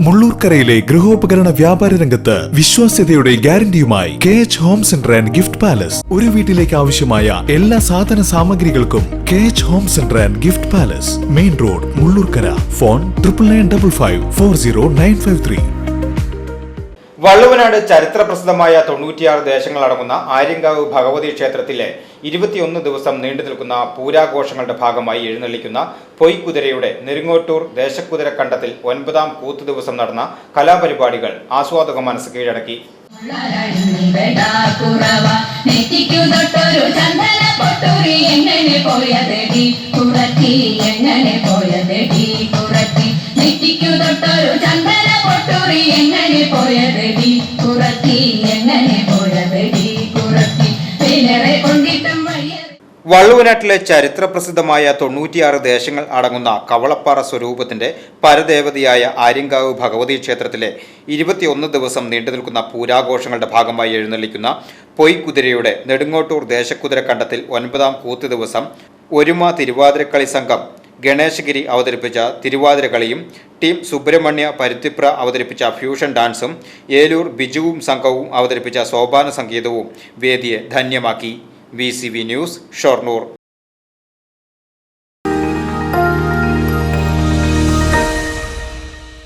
മുള്ളൂർക്കരയിലെ ഗൃഹോപകരണ വ്യാപാര രംഗത്ത് വിശ്വാസ്യതയുടെ ഗ്യാരണ്ടിയുമായി K H home centre and gift palace ഒരു വീട്ടിലേക്ക് ആവശ്യമായ എല്ലാ സാധന സാമഗ്രികൾക്കും K H home centre and gift palace main road Mullurkara. Phone triple nine double five four zero nine five three Valluvanad ചരിത്രപ്രസിദ്ധമായ തൊണ്ണൂറ്റിയാറ് ദേശങ്ങളടങ്ങുന്ന ആര്യങ്കാവ് ഭഗവതി ക്ഷേത്രത്തിലെ ഇരുപത്തിയൊന്ന് ദിവസം നീണ്ടു നിൽക്കുന്ന പൂരാഘോഷങ്ങളുടെ ഭാഗമായി എഴുന്നള്ളിക്കുന്ന പൊയ്ക്കുതിരയുടെ നെരുങ്ങോട്ടൂർ ദേശക്കുതിര കണ്ടത്തിൽ ഒൻപതാം കൂത്തു ദിവസം നടന്ന കലാപരിപാടികൾ ആസ്വാദക മനസ്സ് കീഴടക്കി. കുറവ നെറ്റിക്കു തൊട്ടൊരു ചന്ദന പൊട്ടൂരി എങ്ങനെ പോയതടി? കുറത്തി എങ്ങനെ പോയതടി കുറത്തി വിലറെ കൊണ്ടിട്ടും വള്ളുവനാട്ടിലെ ചരിത്രപ്രസിദ്ധമായ തൊണ്ണൂറ്റിയാറ് ദേശങ്ങൾ അടങ്ങുന്ന കവളപ്പാറ സ്വരൂപത്തിന്റെ പരദേവതയായ ആര്യങ്കാവ് ഭഗവതി ക്ഷേത്രത്തിലെ ഇരുപത്തിയൊന്ന് ദിവസം നീണ്ടു നിൽക്കുന്ന പൂരാഘോഷങ്ങളുടെ ഭാഗമായി എഴുന്നള്ളിക്കുന്ന പൊയ്ക്കുതിരയുടെ നെടുങ്ങോട്ടൂർ ദേശക്കുതിര കണ്ടത്തിൽ ഒൻപതാം കൂത്തു ദിവസം ഒരുമ തിരുവാതിരക്കളി സംഘം ഗണേശഗിരി അവതരിപ്പിച്ച തിരുവാതിരകളിയും ടീം സുബ്രഹ്മണ്യ പരുത്തിപ്ര അവതരിപ്പിച്ച ഫ്യൂഷൻ ഡാൻസും ഏലൂർ ബിജുവും സംഘവും അവതരിപ്പിച്ച സോപാന സംഗീതവും വേദിയെ ധന്യമാക്കി. V news Shoranur.